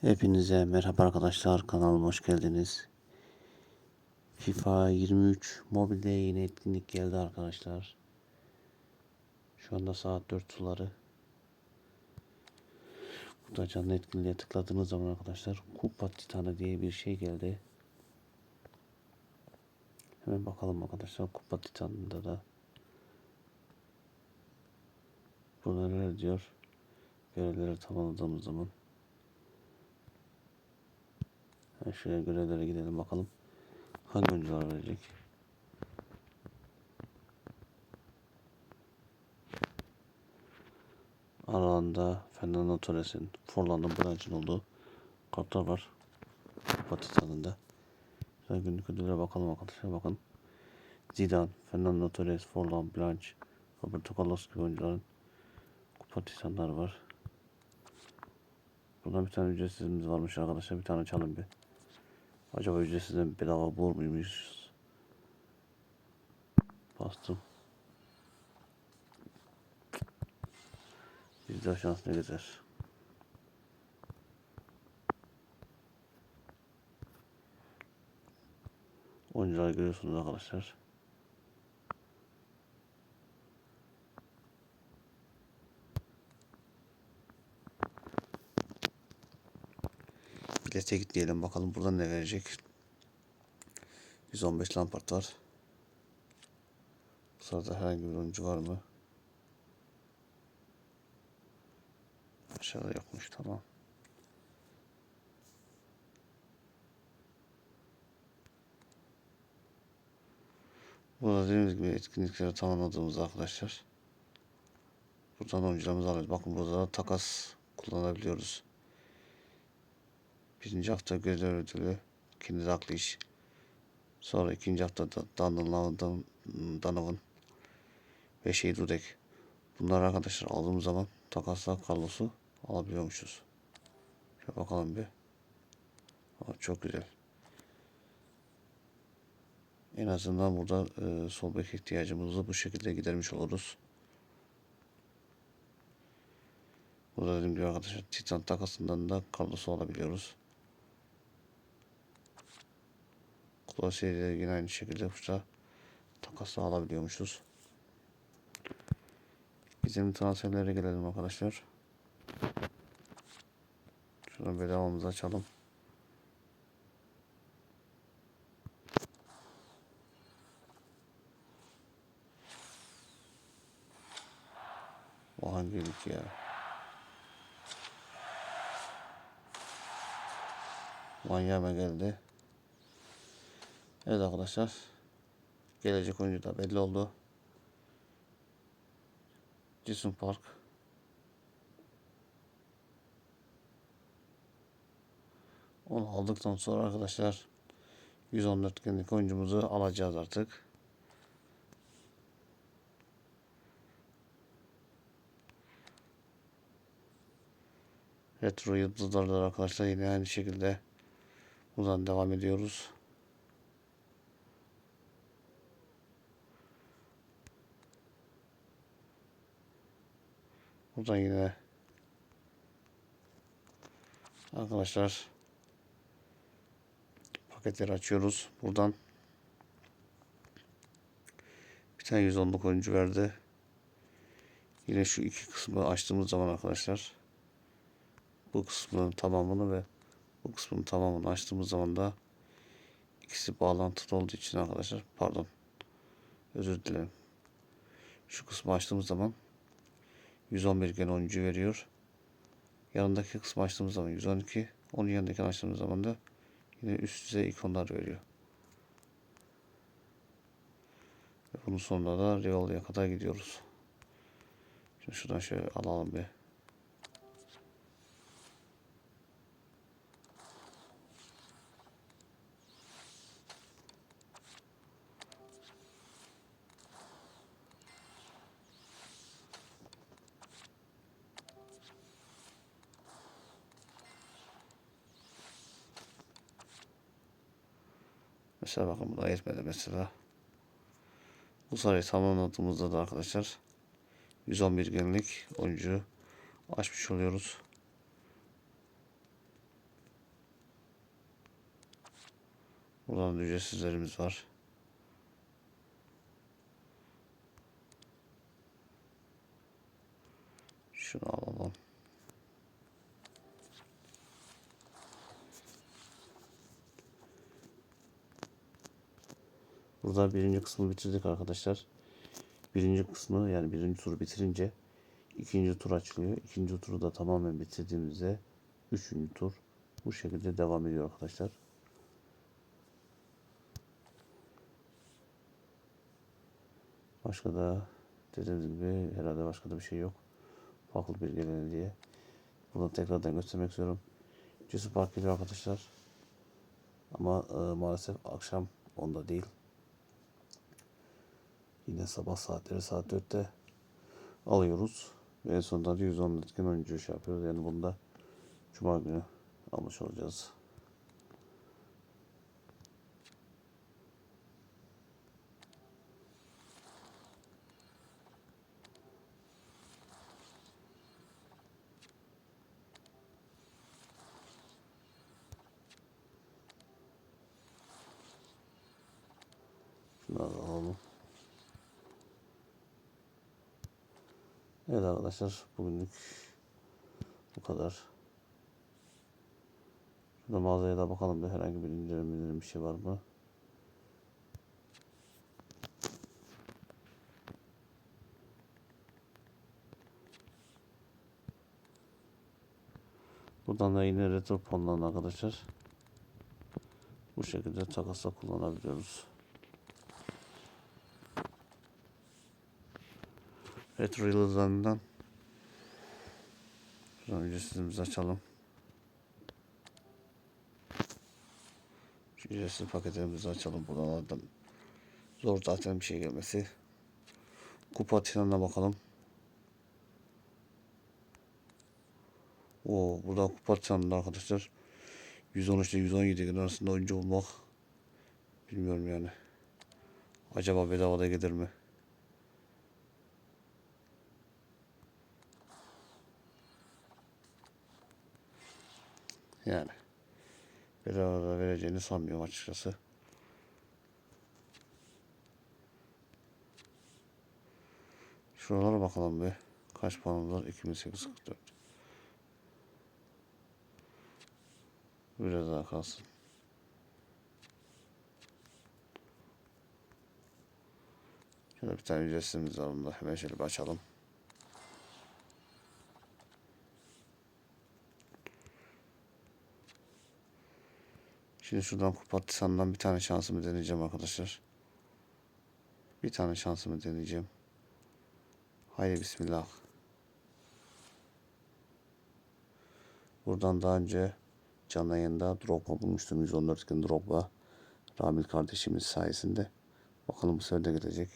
Hepinize merhaba arkadaşlar kanalıma hoş geldiniz. FIFA 23 mobilde yeni etkinlik geldi arkadaşlar. Şu anda saat 4 suları. Burada canlı etkinliğe tıkladığınız zaman arkadaşlar Kupa Titanı diye bir şey geldi. Hemen bakalım arkadaşlar Kupa Titanı'nda da burada neler diyor. Görevleri tamamladığımız zaman Hemen şuraya görevlere gidelim bakalım. Hangi oyuncular verecek? Aralarında Fernando Torres'in, Forlan'ın Branch'ın olduğu kartlar var. Patistan'ında. Şöyle günlük ödüllere bakalım arkadaşlar bakın. Zidane, Fernando Torres, Forlan, Blanch, Roberto Carlos gibi oyuncuların kupa titanları var. Buradan bir tane ücretsizimiz varmış arkadaşlar. Bir tane çalın bir. Acaba ücretsizden bedava bulur muymuş? Bastım. Bir daha şans ne gezer. Oyuncuları görüyorsunuz arkadaşlar. Bilete gitmeyelim bakalım buradan ne verecek. 115 Lampard var. Bu sırada herhangi bir oyuncu var mı? Aşağıda yokmuş tamam. Burada dediğimiz gibi etkinlikleri tamamladığımız arkadaşlar. Buradan oyuncularımızı alıyoruz. Bakın burada da takas kullanabiliyoruz. Birinci hafta görev ödülü. haklı iş. Sonra ikinci haftada Donovan, Donovan ve şey Dudek. Bunlar arkadaşlar aldığımız zaman takasla Carlos'u alabiliyormuşuz. Şöyle bakalım bir. Aa, çok güzel. En azından burada e, sol bek ihtiyacımızı bu şekilde gidermiş oluruz. Burada dediğim gibi arkadaşlar Titan takasından da Carlos'u alabiliyoruz. Klasiğe yine aynı şekilde burada takası alabiliyormuşuz. Bizim transferlere gelelim arkadaşlar. Şuradan bedavamızı açalım. O hangilik ya? Manyama geldi. Evet arkadaşlar. Gelecek oyuncu da belli oldu. Jason Park. Onu aldıktan sonra arkadaşlar 114 günlük oyuncumuzu alacağız artık. Retro yıldızlarla arkadaşlar yine aynı şekilde buradan devam ediyoruz. Buradan yine arkadaşlar paketleri açıyoruz. Buradan bir tane 110'luk oyuncu verdi. Yine şu iki kısmı açtığımız zaman arkadaşlar bu kısmın tamamını ve bu kısmın tamamını açtığımız zaman da ikisi bağlantılı olduğu için arkadaşlar pardon özür dilerim. Şu kısmı açtığımız zaman 111 gen oyuncu veriyor. Yanındaki kısmı açtığımız zaman 112. Onun yanındaki açtığımız zaman da yine üst düzey ikonlar veriyor. Ve bunun sonunda da Rivalry'e kadar gidiyoruz. Şimdi şuradan şöyle alalım bir. arkadaşlar. Bakın bu da yetmedi mesela. Bu sayıyı tamamladığımızda da arkadaşlar 111 genlik oyuncu açmış oluyoruz. Buradan ücretsizlerimiz var. Şunu alalım. Burada birinci kısmı bitirdik arkadaşlar. Birinci kısmı yani birinci turu bitirince ikinci tur açılıyor. İkinci turu da tamamen bitirdiğimizde üçüncü tur bu şekilde devam ediyor arkadaşlar. Başka da dediğimiz gibi herhalde başka da bir şey yok. Farklı bir gelene diye. Bunu tekrardan göstermek istiyorum. Cesur Park geliyor arkadaşlar. Ama e, maalesef akşam onda değil. Yine sabah saatleri saat 4'te alıyoruz. Ve en sonunda da 110 etkin oyuncu şey yapıyoruz. Yani bunda Cuma günü almış olacağız. Şunları da alalım. Evet arkadaşlar bugünlük bu kadar. Şurada mağazaya da bakalım da herhangi bir indirim bir şey var mı? Buradan da yine retro arkadaşlar bu şekilde takasla kullanabiliyoruz. Retro yıldızlarından Şuradan ücretsizimizi açalım. Şu ücretsiz paketlerimizi açalım buralardan. Zor zaten bir şey gelmesi. Kupa Titan'a bakalım. O burada Kupa Titan'da arkadaşlar 113 ile 117 gün arasında oyuncu olmak bilmiyorum yani. Acaba bedavada gelir mi? Yani bedavada vereceğini sanmıyorum açıkçası. Şuralara bakalım bir. Kaç puanımız var? 2844. Biraz daha kalsın. Şöyle bir tane ücretsizimiz var. Hemen şöyle bir açalım. Şimdi şuradan Kupatisan'dan bir tane şansımı deneyeceğim arkadaşlar. Bir tane şansımı deneyeceğim. Haydi bismillah. Buradan daha önce canlı yayında Drogba bulmuştum. 114 gün Drogba. Ramil kardeşimiz sayesinde. Bakalım bu sefer de gelecek.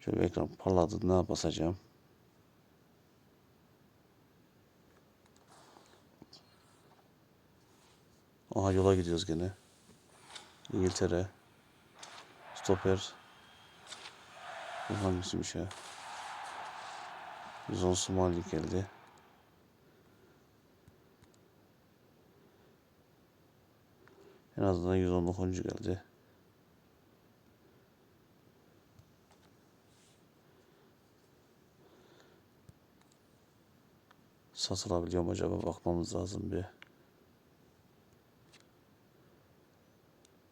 Şöyle ekran parladığında basacağım. Aha yola gidiyoruz gene. İngiltere. Stoper. Bu hangisiymiş ya? 110 Somali geldi. En azından 119. geldi. Satılabiliyor mu acaba bakmamız lazım bir.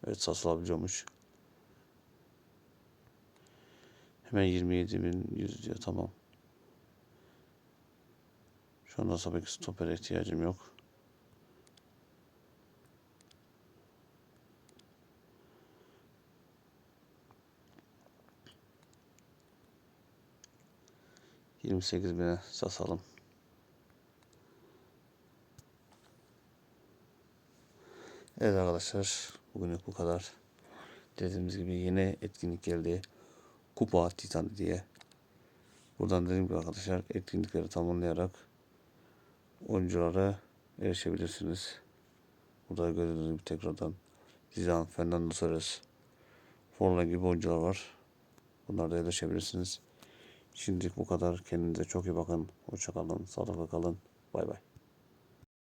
Evet satılabiliyormuş. Hemen 27.100 diyor tamam. Şu anda tabii ki ihtiyacım yok. Yirmi sekiz bine satalım. Evet arkadaşlar bugünlük bu kadar. Dediğimiz gibi yine etkinlik geldi. Kupa Titan diye. Buradan dediğim gibi arkadaşlar etkinlikleri tamamlayarak oyunculara erişebilirsiniz. Burada gördüğünüz gibi tekrardan Zidane, Fernando Torres, Forlan gibi oyuncular var. Bunlarda erişebilirsiniz. Şimdilik bu kadar. Kendinize çok iyi bakın. Hoşçakalın. Sağlıkla kalın. Bay bay.